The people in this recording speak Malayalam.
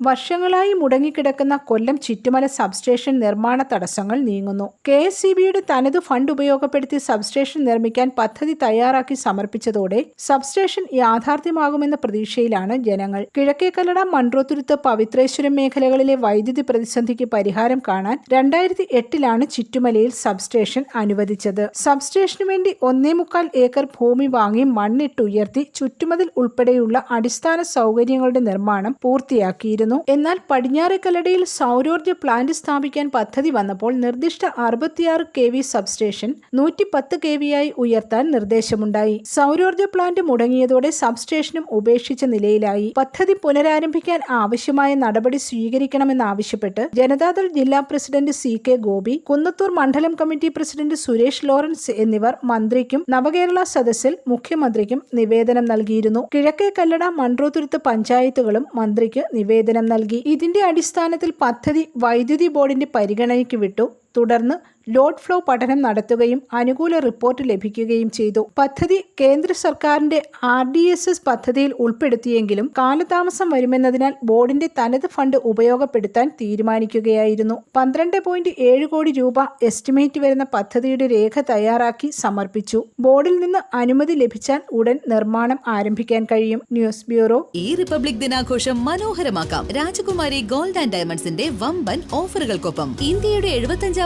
വർഷങ്ങളായി മുടങ്ങിക്കിടക്കുന്ന കൊല്ലം ചുറ്റുമല സബ്സ്റ്റേഷൻ നിർമ്മാണ തടസ്സങ്ങൾ നീങ്ങുന്നു. കെ എസ് സി ബിയുടെ തനതു ഫണ്ട് ഉപയോഗപ്പെടുത്തി സബ്സ്റ്റേഷൻ നിർമ്മിക്കാൻ പദ്ധതി തയ്യാറാക്കി സമർപ്പിച്ചതോടെ സബ്സ്റ്റേഷൻ യാഥാർത്ഥ്യമാകുമെന്ന പ്രതീക്ഷയിലാണ് ജനങ്ങൾ. കിഴക്കേക്കല്ലട മൺട്രോത്തുരുത്ത് പവിത്രേശ്വരം മേഖലകളിലെ വൈദ്യുതി പ്രതിസന്ധിക്ക് പരിഹാരം കാണാൻ രണ്ടായിരത്തി എട്ടിലാണ് ചുറ്റുമലയിൽ സബ്സ്റ്റേഷൻ അനുവദിച്ചത്. സബ്സ്റ്റേഷനു വേണ്ടി ഒന്നേ മുക്കാൽ ഏക്കർ ഭൂമി വാങ്ങി മണ്ണിട്ടുയർത്തി ചുറ്റുമതിൽ ഉൾപ്പെടെയുള്ള അടിസ്ഥാന സൗകര്യങ്ങളുടെ നിർമ്മാണം പൂർത്തിയാക്കിയിരുന്നു. എന്നാൽ പടിഞ്ഞാറേക്കല്ലടയിൽ സൗരോർജ പ്ലാന്റ് സ്ഥാപിക്കാൻ പദ്ധതി വന്നപ്പോൾ നിർദ്ദിഷ്ട അറുപത്തിയാറ് കെ വി സബ്സ്റ്റേഷൻ നൂറ്റി പത്ത് കെ വിയായി ഉയർത്താൻ നിർദ്ദേശമുണ്ടായി. സൗരോർജ പ്ലാന്റ് മുടങ്ങിയതോടെ സബ്സ്റ്റേഷനും ഉപേക്ഷിച്ച നിലയിലായി. പദ്ധതി പുനരാരംഭിക്കാൻ ആവശ്യമായ നടപടി സ്വീകരിക്കണമെന്നാവശ്യപ്പെട്ട് ജനതാദൾ ജില്ലാ president C K Gopi Kunnathur മണ്ഡലം കമ്മിറ്റി പ്രസിഡന്റ് സുരേഷ് ലോറൻസ് എന്നിവർ മന്ത്രിക്കും നവകേരള സദസ്സിൽ മുഖ്യമന്ത്രിക്കും നിവേദനം നൽകിയിരുന്നു. കിഴക്കേ കല്ലട മൺട്രോതുരുത്ത് പഞ്ചായത്തുകളും മന്ത്രിക്ക് നിവേദനം നൽകി. ഇതിന്റെ അടിസ്ഥാനത്തിൽ പദ്ധതി വൈദ്യുതി ബോർഡിന്റെ പരിഗണനയ്ക്ക് വിട്ടു. തുടർന്ന് ലോഡ് ഫ്ലോ പഠനം നടത്തുകയും അനുകൂല റിപ്പോർട്ട് ലഭിക്കുകയും ചെയ്തു. പദ്ധതി കേന്ദ്ര സർക്കാരിന്റെ ആർ ഡി എസ് എസ് പദ്ധതിയിൽ ഉൾപ്പെടുത്തിയെങ്കിലും കാലതാമസം വരുമെന്നതിനാൽ ബോർഡിന്റെ തനത് ഫണ്ട് ഉപയോഗപ്പെടുത്താൻ തീരുമാനിക്കുകയായിരുന്നു. പന്ത്രണ്ട് പോയിന്റ് ഏഴ് കോടി രൂപ എസ്റ്റിമേറ്റ് വരുന്ന പദ്ധതിയുടെ രേഖ തയ്യാറാക്കി സമർപ്പിച്ചു. ബോർഡിൽ നിന്ന് അനുമതി ലഭിച്ചാൽ ഉടൻ നിർമ്മാണം ആരംഭിക്കാൻ കഴിയും. News bureau. ഈ റിപ്പബ്ലിക് ദിനാഘോഷം മനോഹരമാക്കാം. രാജകുമാരി ഗോൾഡ് ആൻഡ് ഡയമണ്ട്സിന്റെ വമ്പൻ ഓഫറുകൾക്കൊപ്പം ഇന്ത്യയുടെ എഴുപത്തഞ്ചാം